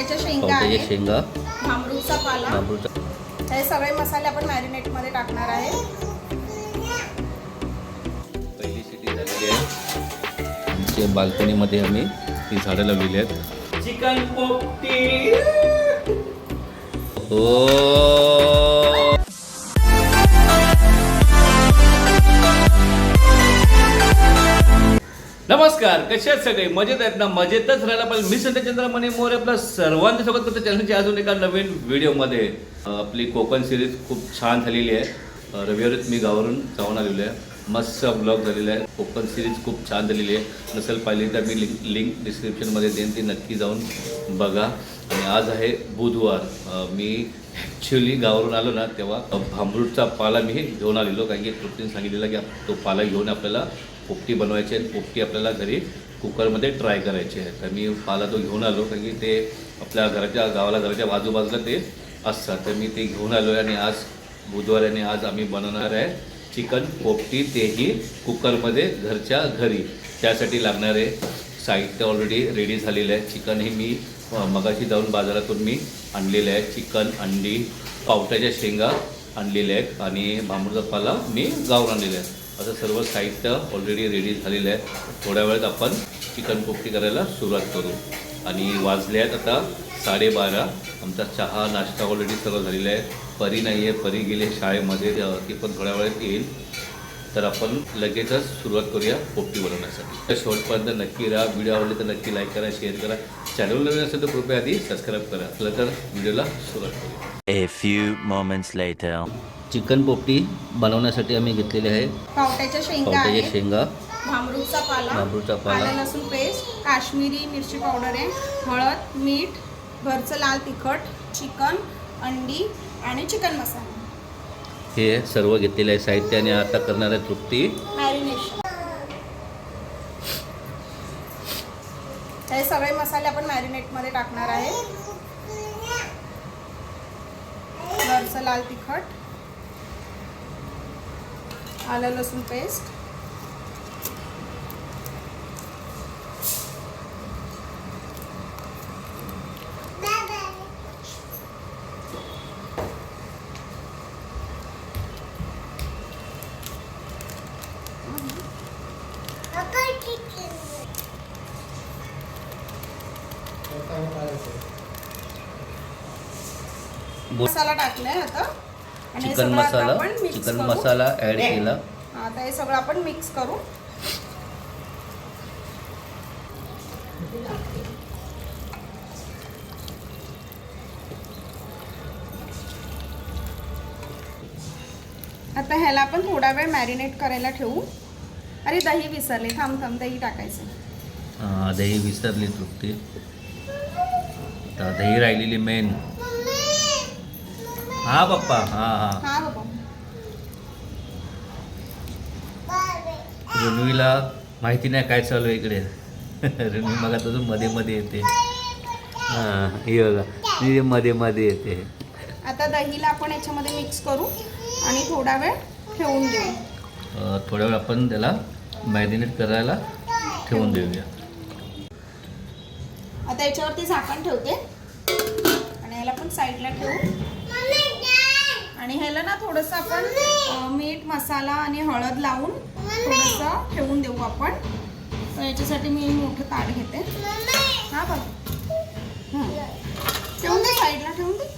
पावट्याच्या शेंगा पावट्याच्या शेंगा. भांबरूचा पाला. बांबूचा हे सगळे मसाले आपण मॅरिनेटमध्ये टाकणार आहे. पहिली सिटी झालेली आहे. आमच्या बाल्कनीमध्ये आम्ही ती झाडं लावलेली आहेत. चिकन पोपटी. हो नमस्कार कसे आहेत सगळे? मजेत आहेत ना? मजेतच राहायला पाहिजे. मी संत चंद्रमणी मोरे आपल्या सर्वांच्या सोबत करतो चॅनलच्या अजून एका नवीन व्हिडिओमध्ये. आपली कोकण सिरीज खूप छान झालेली आहे. रविवारीत रविवारीच मी गावावरून जाऊन आलेलो आहे. मस्त ब्लॉग झालेला आहे. कोकण सिरीज खूप छान झालेली आहे. नसेल पाहिली तर मी लिंक लिंक डिस्क्रिप्शनमध्ये देईन. ती नक्की जाऊन बघा. आणि आज आहे बुधवार. मी ॲक्च्युली गावावरून आलो ना तेव्हा भांबरूटचा पाला मी घेऊन आलेलो. कारण की तृप्तीने सांगितलेला की तो पाला घेऊन आपल्याला पोपटी बनवायची आहे पोपटी आपल्याला घरी कुकरमध्ये ट्राय करायची आहे तर मी पाला तो घेऊन आलो कारण की ते आपल्या घराच्या गावाला घराच्या बाजूबाजूला ते असतात. तर मी ते घेऊन आलो आहे आणि आज बुधवार आणि आज आम्ही बनवणार आहे चिकन पोपटी तेही कुकरमध्ये घरच्या घरी. त्यासाठी लागणारे साहित्य ऑलरेडी रेडी झालेलं आहे. चिकन हे मी मगाशी जाऊन बाजारातून मी आणलेलं आहे. चिकन अंडी पावट्याच्या शेंगा आणलेल्या आहेत. आणि भांबरूचा पाला मी गावून आणलेला आहे. आता सर्व साहित्य ऑलरेडी रेडी झालेलं आहे थोड्या वेळात आपण चिकन पोपटी करायला सुरुवात करू. आणि वाजले आहेत आता साडेबारा. आमचा चहा नाश्ता ऑलरेडी सर्व झालेला आहे. परी नाही आहे परी गेली शाळेमध्ये. ती पण थोड्या वेळात येईल. तर आपण लगेचच सुरुवात करूया पोपटी बनवण्यासाठी. तर शेवटपर्यंत नक्की राहा. व्हिडिओ आवडले तर नक्की लाईक करा शेअर करा. चॅनल नवीन असेल तर कृपया आधी सबस्क्राईब करा. तर व्हिडिओला सुरुवात करूया. A few moments later. Chicken पोपटी बनवण्यासाठी आम्ही घेतलेले आहे. पावट्याच्या शेंगा पावट्याच्या आहेत. शेंगा. भांबरूचा पाला भांबरूचा पाला. आलं लसूण पेस्ट काश्मीरी मिरची पावडर आहे हळद मीठ घरचं लाल तिखट चिकन अंडी आणि चिकन मसाला. हे सर्व घेतलेलं आहे. साहित्य आणि आता करणार आहे तृप्ती. मॅरिनेशन. हे सगळे मसाले आपण मॅरिनेटमध्ये टाकणार आहे. घरचं लाल तिखट आलं लसूण पेस्ट. मसाला टाकलाय आता. Chicken masala chicken. Masala add केला. आता हे सगळं आपण मिक्स करू. आता ह्याला आपण थोडा वेळ मॅरिनेट करायला ठेवू. अरे दही विसरले. थांब थांब दही टाकायचं. हा, दही विसरली तृप्ती. दही राहिलेली मेन हा पप्पा. हा हा. हा बाबा रणवीला माहिती नाही काय चालू आहे इकडे. रणवी मग आता तो मध्ये मध्ये येते. हां हे बघा. ती मध्ये मध्ये येते. आता दहीला आपण याच्यामध्ये मिक्स करू आणि थोडा वेळ ठेवून देऊ. अं, थोड्या वेळ आपण त्याला मॅरिनेट करायला ठेवून देऊया. आता याच्यावरती झाकण ठेवते. आणि ह्याला पण साईडला ठेवू. आणि ह्याला ना थोडंसं आपण मीठ मसाला आणि हळद लावून थोडंसं ठेवून देऊ आपण. तर याच्यासाठी मी मोठं ताट घेते. हा बघ. ठेवून दे साईडला ठेवून दे.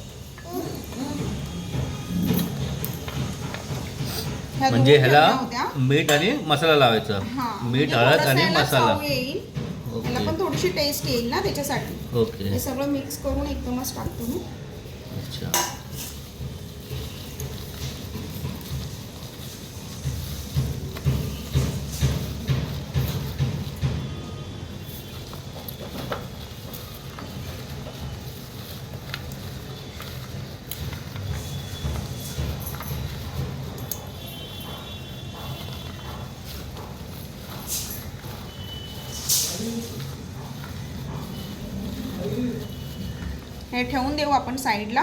म्हणजे ह्याला. मीठ आणि मसाला लावायचा. मीठ म्हणजे हळद आणि मसाला. पण थोडीशी टेस्ट येईल ना त्याच्यासाठी. ओके. हे सगळं मिक्स करून एकदमच टाकतो मी. अच्छा. हे ठेवून देऊ आपण साईडला.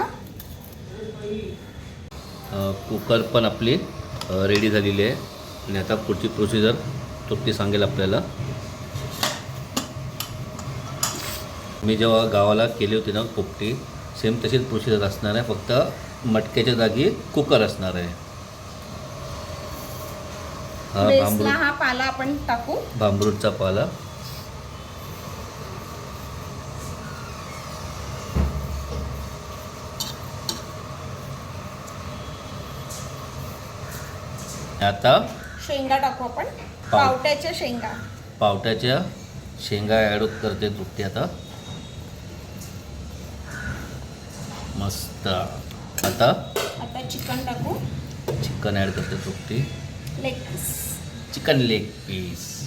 कुकर पण आपली रेडी झालेली आहे. आणि आता पुढची प्रोसिजर तृप्ती सांगेल आपल्याला. मी जेव्हा गावाला केली होती ना पोपटी सेम तशीच प्रोसिजर असणार आहे. फक्त मटक्याच्या जागी कुकर असणार आहे. हा भांबरूट हा पाला आपण टाकू भांबरूटचा पाला आता शेंगा टाकू आपण. पाव. पावट्याच्या शेंगा. पावट्याच्या शेंगा ॲड करते तृप्ती आता. मस्त. आता आता चिकन टाकू. चिकन ॲड करते Trupti. Leg piece. Chicken leg piece.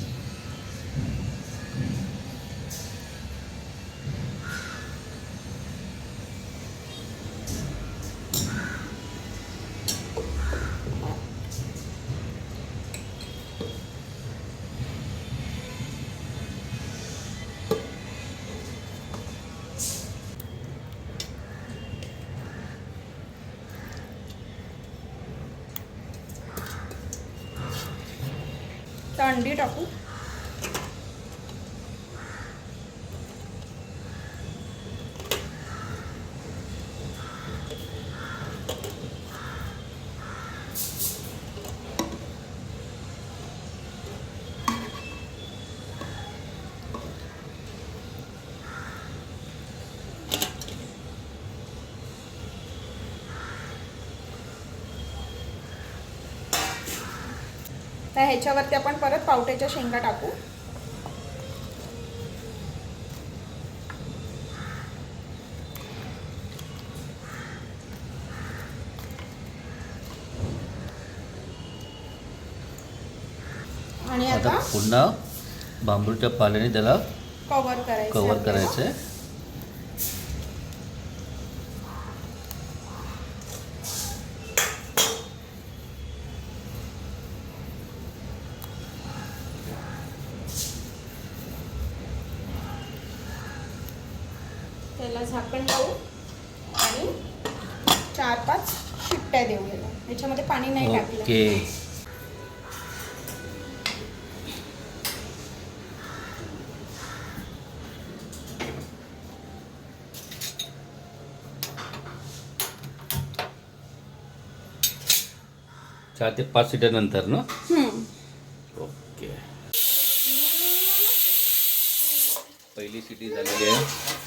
अंडी टाकू? तर ह्याच्यावरती आपण परत पावट्याच्या शेंगा टाकू आणि आता पुन्हा बांबूच्या पाल्याने त्याला कव्हर करायचं कव्हर. करायचं त्याला झाकण लावू आणि चार पाच शिट्ट्या देऊ याला याच्यामध्ये पाणी नाही टाकलं चार ते पाच सीटर नंतर ना. ओके. पहिली सिटी झालेली आहे.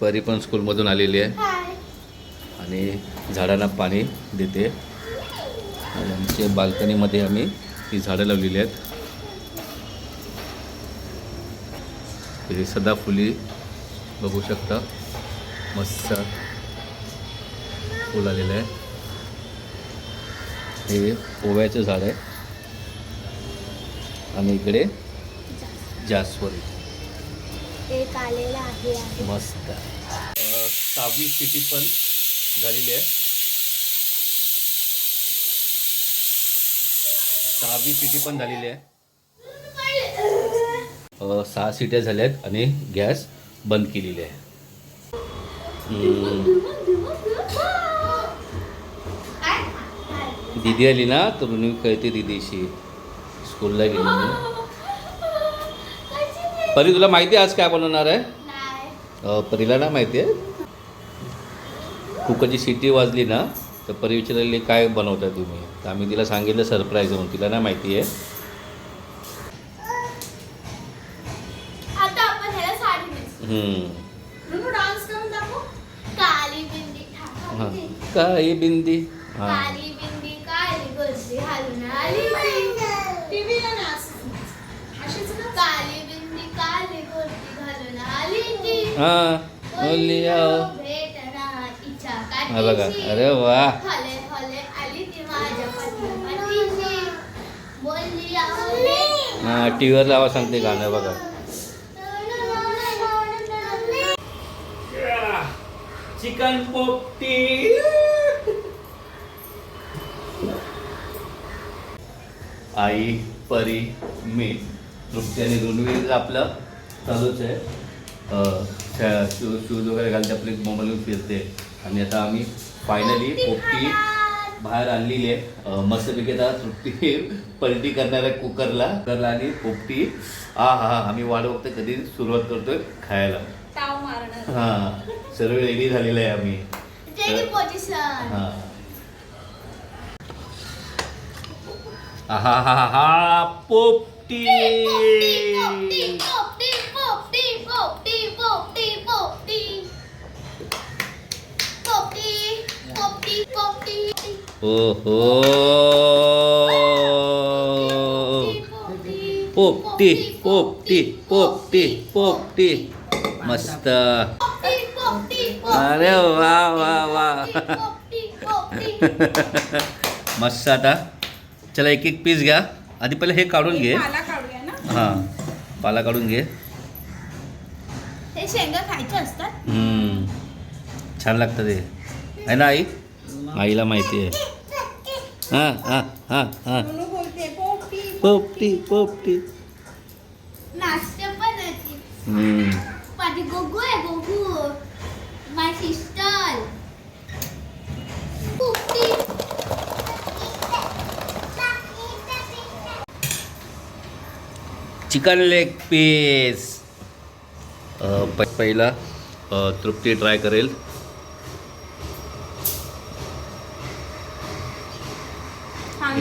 परी पण स्कूलमधून आलेली आहे. आणि झाडांना पाणी देते. आणि आमच्या बाल्कनीमध्ये आम्ही ही झाडं लावलेली आहेत. हे सदाफुली बघू शकता. मस्त फुल आलेलं आहे. हे ओव्याचं झाड आहे. आणि इकडे जास्वंद. एक आलेला आहे मस्त. अ, सहावी सिटी पण झालेली आहे. सहावी सिटी पण झालेली आहे. सहा सिट्या झाल्या आहेत आणि गॅस बंद केलेली आहे. दीदी आली ना तर म्हणून कळते दीदीशी. स्कूलला गेली मी परी तुला माहिती आहे आज काय बनवणार आहे? परीला ना माहिती आहे? कुकरची शिट्टी वाजली ना तर परी विचारलेली काय बनवता तुम्ही? तर आम्ही तिला सांगितलं सरप्राईज म्हणून. तिला ना माहिती आहे. काली बिंदी हां. काय बिंदी. हां काली बिंदी काली गोष्टी घालून आली ती. टीव्हीला नाही असं. अशीच ना काली बिंदी काली गोष्टी घालून आली ती. हां हा बघा. अरे वा. हां टी व्हीवर लावा सांगते गाणं बघा. चिकन पोपटी. आई परी मी. तृप्ती आणि ऋणवीर आपलं चालूच आहे. शूज शूज वगैरे घालते आपली मोबाईल फिरते. आणि आता आम्ही फायनली पोपटी बाहेर आणलेली आहे. मस्तपैकी आता तृप्ती पलटी करणार आहे कुकरला. कुकरला आणि पोपटी. हा हा हा आम्ही वाट बघतोय कधी सुरुवात करतोय खायला. हा सर्व रेडी झालेलं आहे आम्ही. हा. हा हा हा पोपटी, पोपटी, पोपटी, पोपटी. पोपटी, पोपटी, पोपटी. ओ हो पोपटी पोपटी पोपटी पोपटी. मस्त. अरे वा वा वा. मस्त आता. चला एक एक पीस घ्या. आधी पहिले हे काढून घे. पाला काढूया ना? हां पाला काढून घे. हे शेंगा खायचे असतात? हम्म. छान लागतं ते. आहे ना आई? आईला माहिती आहे. हां हां हां हां. पोपटी पोपटी. चिकन लेग पीस पहिला तृप्ती ट्राय करेल.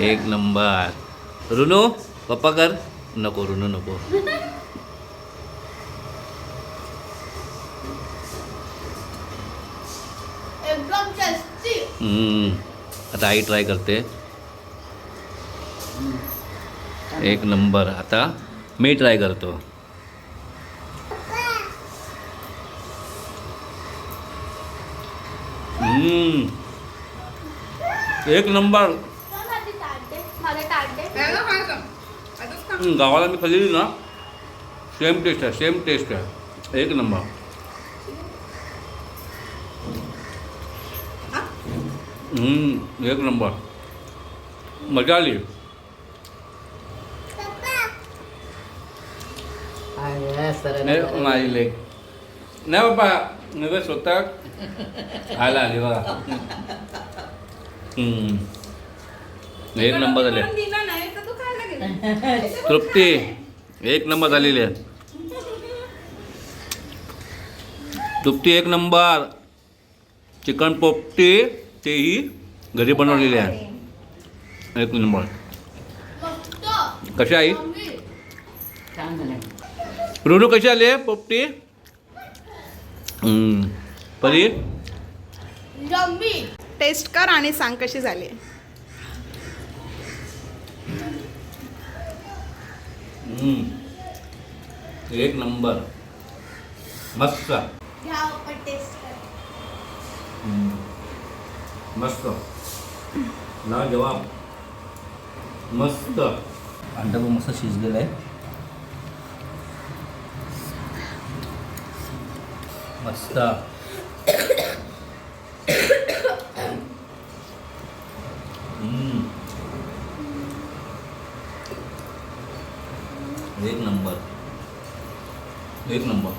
एक नंबर. रुनू पप्पा कर. नको रुनू नको. आता आई ट्राय करते. एक नंबर. आता मी ट्राय करतो. हम्म. एक नंबर माझी ताटे मला ताटे याला काय का? गावाला मी खाल्लेली ना सेम टेस्ट आहे सेम टेस्ट आहे. एक नंबर. एक नंबर. मजा आली. नाही नाही बाबा नव्हे स्वतः खायला आली बघा. एक नंबर झाले पण दिला नाही तर तू खायला गेला तृप्ती एक नंबर झालेली आहे. तृप्ती एक नंबर. चिकन पोपटी तेही घरी बनवलेली आहे. एक नंबर. कशी आई? रुनू कशी आली आहे पोपटी? यम्मी टेस्ट कर आणि सांग कशी झाली. एक नंबर. मस्त. मस्त. ना जवाब. मस्त. अंडा पण मस्त शिजलेला आहे. मस्त. एक नंबर. एक नंबर.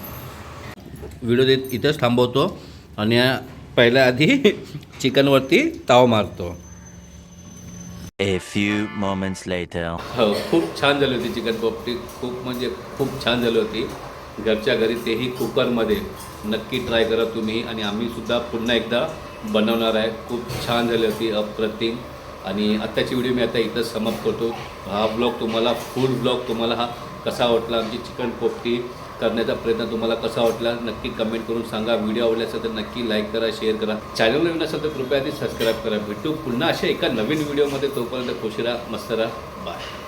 व्हिडिओ देत इथंच थांबवतो आणि पहिल्या आधी चिकनवरती ताव मारतो. A few moments later. हो खूप छान झाली होती चिकन पोपटी. खूप म्हणजे खूप छान झाली होती. घरच्या घरी तेही कुकरमध्ये. नक्की ट्राय करा तुम्ही आणि आम्ही सुद्धा पुन्हा एकदा बनवणार आहे. खूप छान झाली होती अप्रतिम. आणि आत्ताची व्हिडिओ मी आता इथं समाप्त करतो. हा ब्लॉग तुम्हाला फुल ब्लॉग तुम्हाला हा कसा वाटला आमची चिकन पोपटी करण्याचा प्रयत्न तुम्हाला कसा वाटला? नक्की कमेंट करून सांगा. व्हिडिओ आवडला असेल तर नक्की लाईक करा शेअर करा. चॅनल नवीन असेल तर कृपया आधी सबस्क्राईब करा. भेटू पुन्हा अशा एका नवीन व्हिडिओमध्ये तोपर्यंत खुशी राहा मस्त राहा. बाय